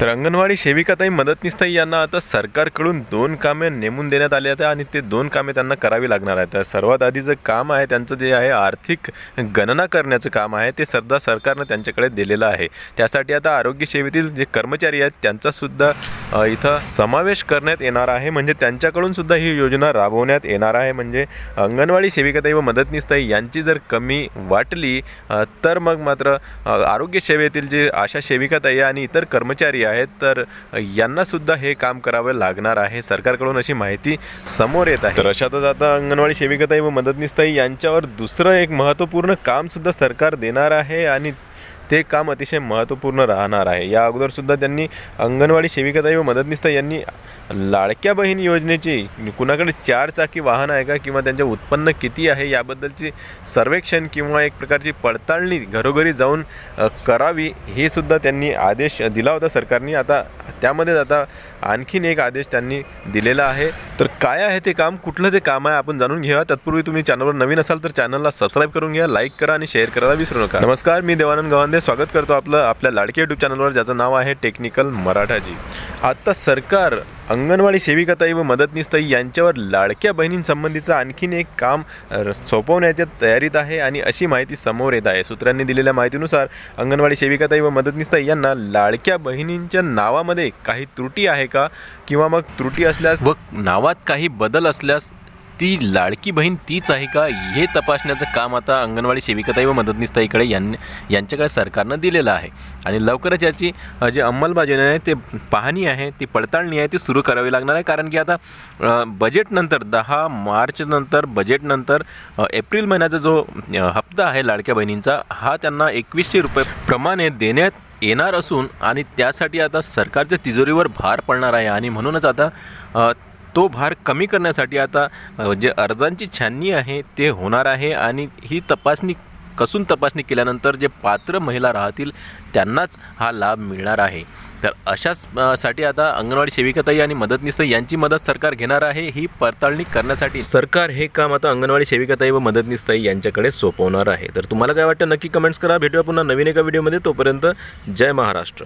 तर अंगणवाडी सेविकाताई मदतनीसताई यांना आता सरकारकडून दोन कामे नेमून देण्यात आली आहेत आणि ते दोन कामे त्यांना करावी लागणार आहेत. तर सर्वात आधी जे काम आहे त्यांचं जे आहे आर्थिक गणना करण्याचं काम आहे ते सध्या सरकारनं त्यांच्याकडे दिलेलं आहे. त्यासाठी आता आरोग्य सेवेतील जे कर्मचारी आहेत त्यांचासुद्धा इथं समावेश करण्यात येणार आहे. म्हणजे त्यांच्याकडून सुद्धा ही योजना राबवण्यात येणार आहे. म्हणजे अंगणवाडी सेविकाताई व मदतनीसताई यांची जर कमी वाटली तर मग मात्र आरोग्य सेवेतील जे आशा सेविकाताई आणि इतर कर्मचारी आहेत तर यांना सुद्धा हे काम करावं लागणार आहे. सरकारकडून अशी माहिती समोर येत आहे. तर अशातच आता अंगणवाडी सेविकाताई व मदतनीसताई यांच्यावर दुसरं एक महत्त्वपूर्ण काम सुद्धा सरकार देणार आहे आणि ते काम अतिशय महत्त्वपूर्ण राहणार आहे. या अगोदर सुद्धा त्यांनी अंगणवाडी सेविकाताई व मदतनीसताई यांनी लाडक्या बहीण योजनेची कुणाकडे चार चाकी वाहन आहे का किंवा त्यांचे उत्पन्न किती आहे याबद्दलची सर्वेक्षण किंवा एक प्रकारची पडताळणी घरोघरी जाऊन करावी हे सुद्धा त्यांनी आदेश दिला होता सरकारने. आता त्यामध्येच आता आणखीन एक आदेश त्यांनी दिलेला आहे. तर काय आहे ते काम? कुठलं ते काम आहे? आपण जाणून घ्या. तत्पूर्वी तुम्ही चॅनलवर नवीन असाल तर चॅनलला सबस्क्राईब करून घ्या लाईक करा आणि शेअर करायला विसरू नका. नमस्कार मी देवानंद गवांदे स्वागत करतो आपलं आपल्या लाडके यूट्यूब चॅनलवर ज्याचं नाव आहे टेक्निकल मराठाजी. आता सरकार अंगणवाडी सेविकाताई व मदतनीसताई यांच्यावर लाडक्या बहिणींसंबंधीचं आणखीन एक काम सोपवण्याच्या तयारीत आहे आणि अशी माहिती समोर येत आहे. सूत्रांनी दिलेल्या माहितीनुसार अंगणवाडी सेविकाताई व मदतनीसताई यांना लाडक्या बहिणींच्या नावामध्ये काही त्रुटी आहे का? किंवा मग त्रुटी असल्यास व नावात काही बदल असल्यास ती लाडकी बहीण तीच आहे का? हे तपासण्याचं काम आता अंगणवाडी सेविकाताई व मदतनीसताईकडे यां यांच्याकडे सरकारनं दिलेलं आहे. आणि लवकरच याची जी अंमलबजावणी आहे ते पाहणी आहे ती पडताळणी आहे ती सुरू करावी लागणार आहे. कारण की आता बजेटनंतर दहा मार्चनंतर बजेटनंतर एप्रिल महिन्याचा जो हप्ता आहे लाडक्या बहिणींचा हा त्यांना एकवीसशे रुपये प्रमाणे देण्यात येणार असून आणि त्यासाठी आता सरकारच्या तिजोरीवर भार पडणार आहे. आणि म्हणूनच आता तो भार कमी करण्यासाठी आता जे अर्जांची छाननी आहे ते होणार आहे आणि ही तपासणी कसून तपासणी केल्यानंतर जे पात्र महिला राहतील त्यांनाच हा लाभ मिळणार आहे. तर अशाच साठी आता अंगणवाडी सेविकाताई आणि मदतनीस यांची मदत सरकार घेणार आहे ही पडताळणी करण्यासाठी सरकार हे काम आता अंगणवाडी सेविकाताई व मदतनीसताई यांच्याकडे सोपवणार आहे. तर तुम्हाला काय वाटतं? नक्की कमेंट्स करा. भेटूया पुन्हा नवीन एका व्हिडिओमध्ये तोपर्यंत जय महाराष्ट्र.